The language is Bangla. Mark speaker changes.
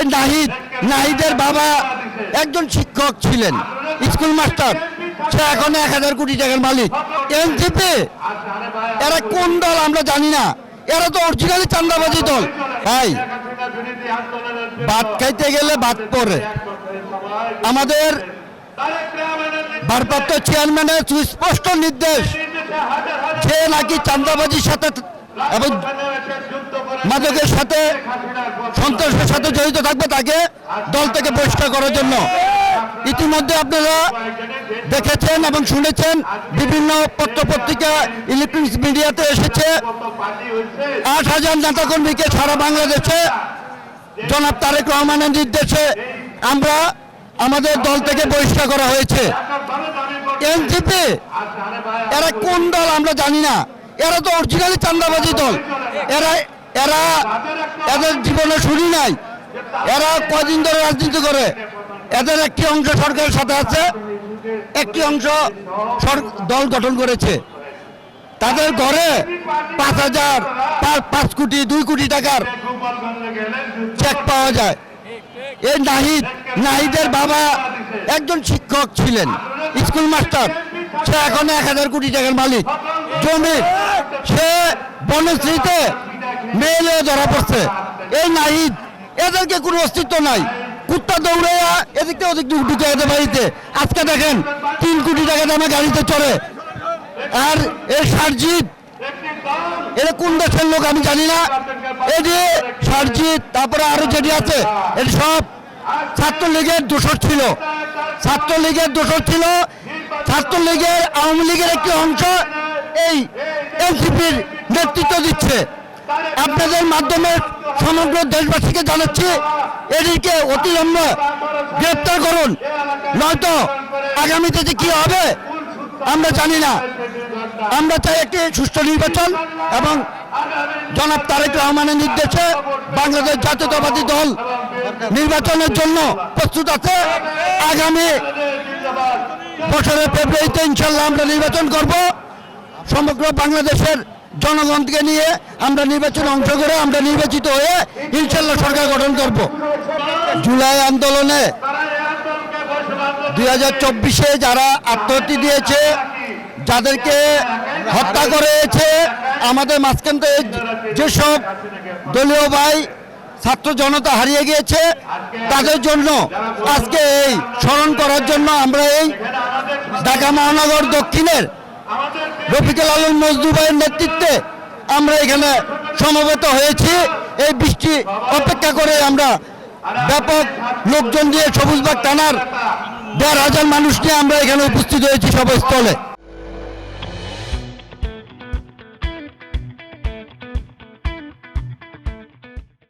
Speaker 1: এই নাহিদ, নাহিদের বাবা একজন শিক্ষক ছিলেন, স্কুল মাস্টার। সে এখন এক হাজার কোটি টাকার মালিক। এনসিপি এরা কোন দল আমরা জানি না। এরা তো অরিজিনালি চান্দাবাজি দল। ভাই, ভাত খাইতে গেলে ভাত পরে আমাদের ভারপ্রাপ্ত চেয়ারম্যানের সুস্পষ্ট নির্দেশ, যে নাকি চান্দাবাজির সাথে এবং মাদকের সাথে, সন্ত্রাসের সাথে জড়িত থাকবে তাকে দল থেকে বহিষ্কার করার জন্য। ইতিমধ্যে আপনারা দেখেছেন এবং শুনেছেন বিভিন্ন পত্রপত্রিকা, ইলেকট্রনিক্স মিডিয়াতে এসেছে। আট হাজার নেতাকর্মীকে সারা বাংলাদেশে জনাব তারেক রহমানের নির্দেশে আমরা আমাদের দল থেকে বহিষ্কার করা হয়েছে। এনসিপি এরা কোন দল আমরা জানি না। এরা তো অরিজিনালি চান্দাবাজি দল। এরা এরা এদের জীবনে শুনি নাই। এরা কদিন ধরে রাজনীতি করে। এদের একটি অংশ সরকারের সাথে আছে, একটি অংশ দল গঠন করেছে। তাদের ঘরে পাঁচ হাজার পাঁচ- কোটি, দুই কোটি টাকার চেক পাওয়া যায়। এই নাহিদ, নাহিদের বাবা একজন শিক্ষক ছিলেন, স্কুল মাস্টার। সে এখন এক হাজার কোটি টাকার মালিক। জমি, সে বনশ্রীতে মেলে ধরা পড়ছে। এই নাহিদ, এদেরকে কোনো অস্তিত্ব নাই। কুত্তা দৌড়াইয়া এদিকে ওদিক ঢুকে এদের বাড়িতে। আজকে দেখেন, তিন কোটি টাকা দামে গাড়িতে চড়ে। আর এই সারজিৎ এটা কোন দেশের লোক আমি জানি না। এই যে সারজিৎ, তারপরে আরও যেটি আছে এটি সব ছাত্রলীগের দোষর ছিল। ছাত্রলীগের দোষর ছিল। ছাত্রলীগের আওয়ামী লীগের একটি অংশ এই এনসিপির নেতৃত্ব দিচ্ছে। আপনাদের মাধ্যমে সমগ্র দেশবাসীকে জানাচ্ছি এটিকে অতিলম্বে গ্রেপ্তার করুন। নয়তো আগামীতে যে কি হবে, আমরা জানি না। আমরা চাই একটি সুষ্ঠু নির্বাচন এবং জনাব তারেক রহমানের নির্দেশে বাংলাদেশ জাতীয়তাবাদী দল নির্বাচনের জন্য প্রস্তুত আছে। আগামী বছরের ফেব্রুয়ারিতে ইনশাল্লাহ আমরা নির্বাচন করব। সমগ্র বাংলাদেশের জনগণকে নিয়ে আমরা নির্বাচনে অংশ করে আমরা নির্বাচিত হয়ে ইনশাল্লাহ সরকার গঠন করব। জুলাই আন্দোলনে দুই হাজার চব্বিশে যারা আত্মহত্যা দিয়েছে, যাদেরকে হত্যা করেছে, আমাদের মাঝখান থেকে যেসব দলীয় ভাই, ছাত্র জনতা হারিয়ে গিয়েছে, তাদের জন্য আজকে এই স্মরণ করার জন্য আমরা এই ঢাকা মহানগর দক্ষিণের রফিকুল আলম মজদু ভাইয়ের নেতৃত্বে আমরা এখানে সমবেত হয়েছি। এই বৃষ্টি অপেক্ষা করে আমরা ব্যাপক লোকজন দিয়ে সবুজবাগ টানার দেড় হাজার মানুষ নিয়ে আমরা এখানে উপস্থিত হয়েছি সবাই স্থলে।